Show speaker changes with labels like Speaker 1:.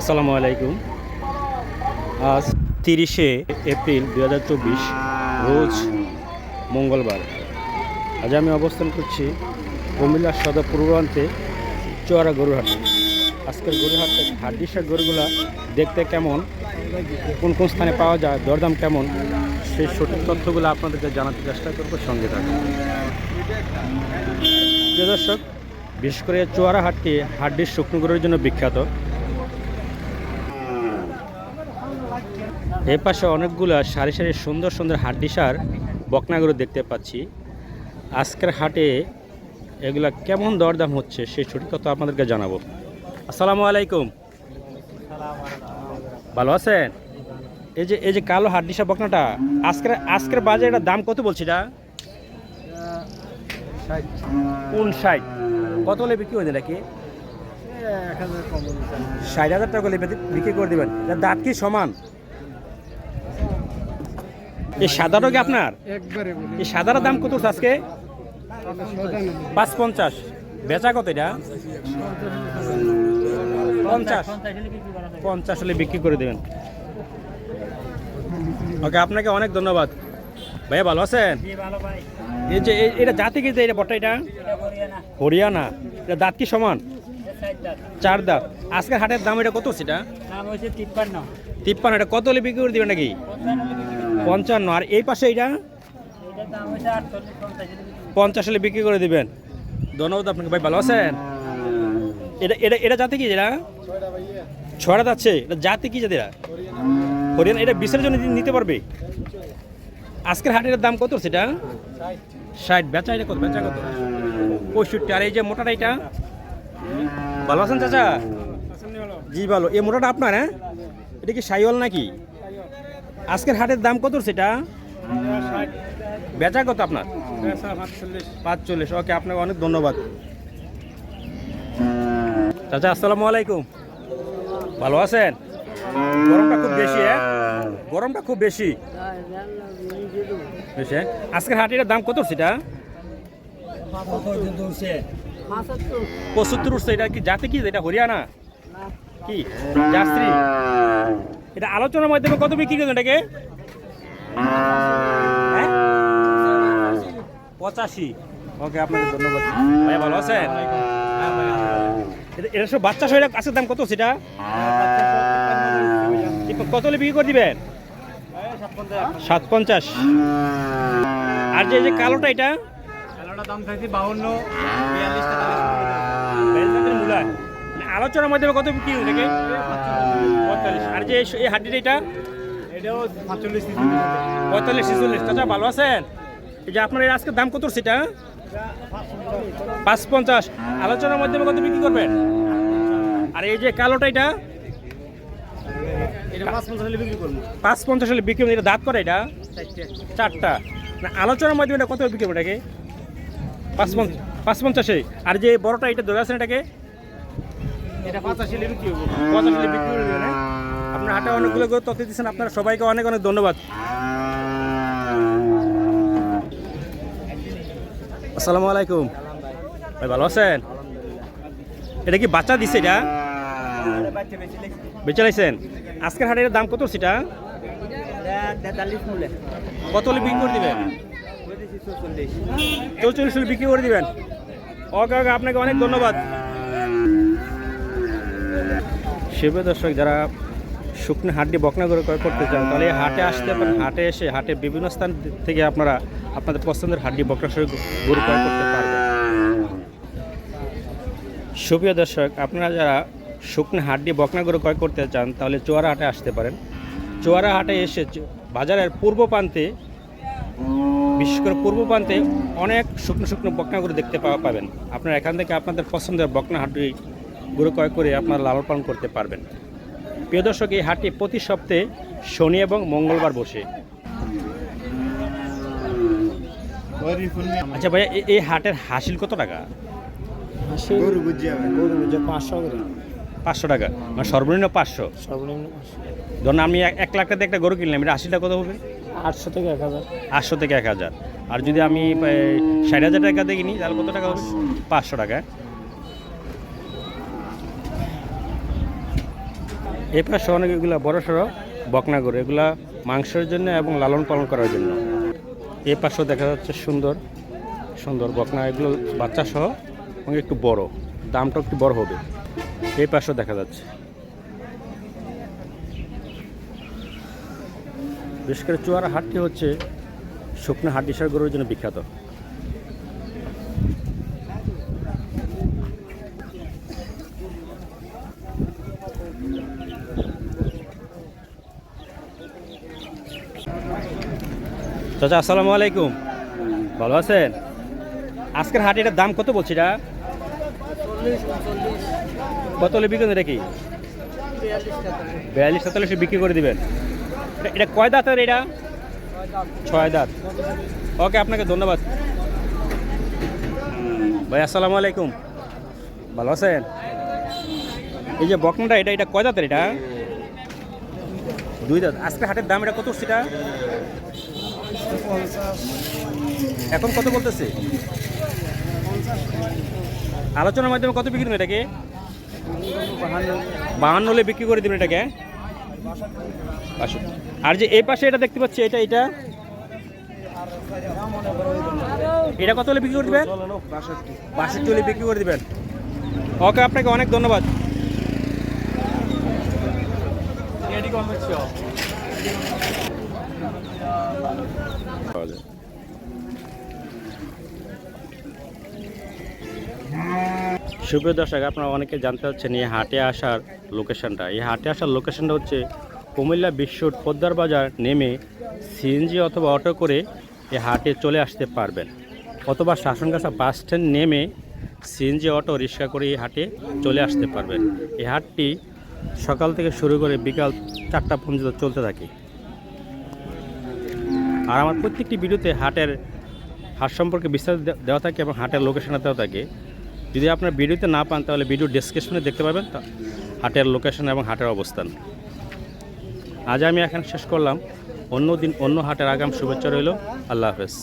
Speaker 1: আসসালামু আলাইকুম। আজ তিরিশে এপ্রিল দু হাজার চব্বিশ, রোজ মঙ্গলবার। আজ আমি অবস্থান করছি কুমিল্লার সদর পূর্বান্তে চোয়ারা গরুহাটে আজকের গরুহাটে হাড্ডিসার গরুগুলা দেখতে কেমন? কোন কোন স্থানে পাওয়া যায়? দরদাম কেমন? সেই সঠিক তথ্যগুলো আপনাদেরকে জানাতে চেষ্টা করব সঙ্গে থাকুন। দর্শক, বিশেষ করে চোয়ারা হাটটি হাড্ডির শুকনো গরুর জন্য বিখ্যাত। এ পাশে অনেকগুলো সারি সারি সুন্দর সুন্দর হাড্ডিসার বকনাগুলো দেখতে পাচ্ছি। আজকের হাটে এগুলা কেমন দরদাম হচ্ছে সেই সঠিক কথা আপনাদেরকে জানাব। আসসালামু আলাইকুম। ভালো আছেন? এই যে এই যে কালো হাড্ডিসা বকনাটা আজকের আজকের বাজারে দাম কত বলছি এটা? উনষাট কত হলে বিক্রি হয়ে নাকি? ষাট হাজার টাকা হলে বিক্রি- করে দেবেন। দাঁত কি সমান? এই সাদাটা কি আপনার? এই সাদার দাম কত হচ্ছে আজকে? পাঁচ পঞ্চাশ বেচা কত এটা? পঞ্চাশ। পঞ্চাশ হলে বিক্রি করে দেবেন। ওকে আপনাকে অনেক ধন্যবাদ। ভাইয়া ভালো আছেন? এই যে এই- এটা জাতি কি যে এটা বটটা এটা? হরিয়ানা। এটা দাঁত কি সমান? চার দাঁত। আজকের হাটের দাম এটা কত সেটা তিপ্পান্ন। এটা কত হলে বিক্রি করে দিবেন নাকি? পঞ্চান্ন। আর এই পাশে এটা পঞ্চাশ হলে বিক্রি করে দিবেন। ধন্যবাদ আপনাকে ভাই ভালো আছেন? এটা এটা এটা জাতি কি যেটা? ছড়া যাচ্ছে এটা জাতি কি জাতিরা? হরিয়ানা এটা বিশের জন্য নিতে পারবে? আজকের হাটের দাম কত সেটা ষাট। বেচা এটা কত? বেচা কত? পঁয়ষট্টি। আর এই যে মোটাটা এটা? ভালো আছেন চাচা? জি ভালো। এই মোটাটা আপনার হ্যাঁ? এটা কি সাইওয়াল নাকি? আজকের হাটের দাম কত সেটা? বেচা কত আপনার? পাঁচচল্লিশ ওকে আপনাকে অনেক ধন্যবাদ। চাচা আসসালামু আলাইকুম। ভালো আছেন? গরমটা খুব বেশি হ্যাঁ? গরমটা খুব বেশি। বেশি হ্যাঁ? আজকের হাটের দাম কত সেটা? পঁচাত্তর। উঠছে এটা কি জাতে কি? এটা হরিয়ানা? কি? জাস্ত্রী এটা আলোচনার মাধ্যমে কত বিক্রি করছেন এটাকে? হ্যাঁ? পঁচাশি। ওকে আপনাকে ধন্যবাদ। ভাই ভালো আছেন? এটা- সব বাচ্চা সহ আজকের দাম কত সেটা? কত হলে বিক্রি করে দিবেন? সাত পঞ্চাশ আর যে যে কালোটা এটা?
Speaker 2: কালোটা দাম থাকছে বাউন্ন বিয়াল্লিশ টাকা।
Speaker 1: আলোচনার মাধ্যমে কত বিক্রি হয়ে থাকে পঁয়তাল্লিশ। আর যে এই- হাড্ডিটা এটা?
Speaker 2: এটাও
Speaker 1: পঁয়তাল্লিশ ছেচল্লিশ চাচা ভালো আছেন? এই যে আপনার এই আজকের দাম কত সেটা? পাঁচ পঞ্চাশ আলোচনার মাধ্যমে কত বিক্রি করবেন? আর এই যে কালোটা এটা?
Speaker 2: এটা পাঁচ পঞ্চাশ হলে বিক্রি।
Speaker 1: এটা দাঁত করে এটা?
Speaker 2: চারটা।
Speaker 1: না আলোচনার মাধ্যমে এটা কত বিক্রি এটাকে পাঁচ পঞ্চাশ পাঁচ পঞ্চাশে আর যে বড়টা এটা ধরে আছেন এটাকে? আপনার হাটে অনেকগুলো তথ্য দিচ্ছেন আপনারা সবাইকে অনেক অনেক ধন্যবাদ। আসসালামু আলাইকুম। ভাই, ভালো আছেন? এটা কি বাচ্চা দিছে এটা? বেচে লাইছেন? আজকের হাটের দাম কত সেটা কত বিক্রি করে দিবেন? চৌচল্লিশ বিক্রি করে দিবেন। ওকে ওকে, আপনাকে অনেক ধন্যবাদ। শিবে দর্শক, যারা শুকনো হাড্ডি বকনা করে ক্রয় করতে চান, তাহলে হাটে আসতে পারেন। হাটে এসে, হাটে বিভিন্ন স্থান থেকে আপনারা আপনাদের পছন্দের হাড্ডি বকনা সহ গরু ক্রয় করতে পারবেন। সুপ্রিয় দর্শক, আপনারা যারা শুকনো হাড্ডি বকনা গরু ক্রয় করতে চান, তাহলে চোয়ারা হাটে আসতে পারেন। চোয়ারা হাটে এসে বাজারের পূর্ব প্রান্তে, বিশেষ করে পূর্ব প্রান্তে অনেক শুকনো শুকনো বকনা গরু দেখতে পাওয়া পাবেন। আপনারা এখান থেকে আপনাদের পছন্দের বকনা হাড্ডি গরু ক্রয় করে আপনারা লালন পালন করতে পারবেন। প্রিয় দর্শক এই হাটটি প্রতি সপ্তাহে শনি এবং মঙ্গলবার বসে। আচ্ছা ভাইয়া এই হাটের হাসিল কত টাকা?
Speaker 2: পাঁচশো
Speaker 1: পাঁচশো টাকা। মানে সর্বনিম্ন পাঁচশো?
Speaker 2: সর্বনিম্ন
Speaker 1: ধরুন আমি এক- এক লাখ টাকা একটা গরু কিনলাম এটা আশিটা কত হবে?
Speaker 2: আটশো থেকে এক হাজার।
Speaker 1: আটশো থেকে এক হাজার। আর যদি আমি ষাট হাজার টাকা দিয়ে কিনি তাহলে কত টাকা হবে? পাঁচশো টাকা। এই পাশে অনেকগুলো বড় সড়ো বকনা গরু এগুলা মাংসের জন্য এবং লালন পালন করার জন্য। এ পাশেও দেখা যাচ্ছে সুন্দর সুন্দর বকনা, এগুলো বাচ্চা সহ এবং একটু বড়, দামটা একটু বড় হবে। এই পাশেও দেখা যাচ্ছে। বিশেষ করে চুয়ারা হাটটি হচ্ছে শুকনো হাট গরুর জন্য বিখ্যাত। চাচা, আসসালামু আলাইকুম। ভালো আছেন? আজকের হাট এটার দাম কত বলছি এটা? কত হলে বিকেন এটা কি? বিয়াল্লিশ তেতাল্লিশে বিক্রি করে দিবেন। এটা- কয় দাঁতের এটা? ছয় দাঁত। ওকে, আপনাকে ধন্যবাদ। ভাই, আসসালামু আলাইকুম। ভালো আছেন? এই যে বকনাটা, এটা এটা কয় দাঁতের এটা? দুই দাঁত। আজকে হাটের দাম এটা কত এটা? এখন কত বলতেছে? আলোচনার মাধ্যমে কত বিক্রি করবেন এটাকে? বাহান্ন হলে বিক্রি করে দেবেন এটাকে। আর যে এই পাশে এটা দেখতে পাচ্ছি এটা এটা? এটা কত হলে বিক্রি করে দেবেন? বাষট্টি হলে বিক্রি করে দেবেন। ওকে আপনাকে অনেক ধন্যবাদ। পাওয়া যায়। সুপ্রিয় দর্শক, আপনারা অনেকে জানতে চাচ্ছেন এই হাটে আসার লোকেশনটা এই হাটে আসার লোকেশনটা হচ্ছে কুমিল্লা বিশ্বর পদ্মার বাজার নেমে সিএনজি অথবা অটো করে এই হাটে চলে আসতে পারবেন। অথবা শাসনগাছা বাস স্ট্যান্ড নেমে সিএনজি, অটো, রিক্সা করে এই হাটে চলে আসতে পারবেন। এই হাটটি সকাল থেকে শুরু করে বিকাল চারটা পর্যন্ত চলতে থাকে। আর আমার প্রত্যেকটি ভিডিওতে হাটের হাট সম্পর্কে বিস্তারিত দেওয়া থাকে এবং হাটের লোকেশনে দেওয়া থাকে। যদি আপনার ভিডিওতে না পান, তাহলে ভিডিও ডিসক্রিপশনে দেখতে পাবেন হাটের লোকেশন এবং হাটের অবস্থান। আজ আমি এখানে শেষ করলাম। অন্য দিন অন্য হাটের আগাম শুভেচ্ছা রইল। আল্লাহ হাফেজ।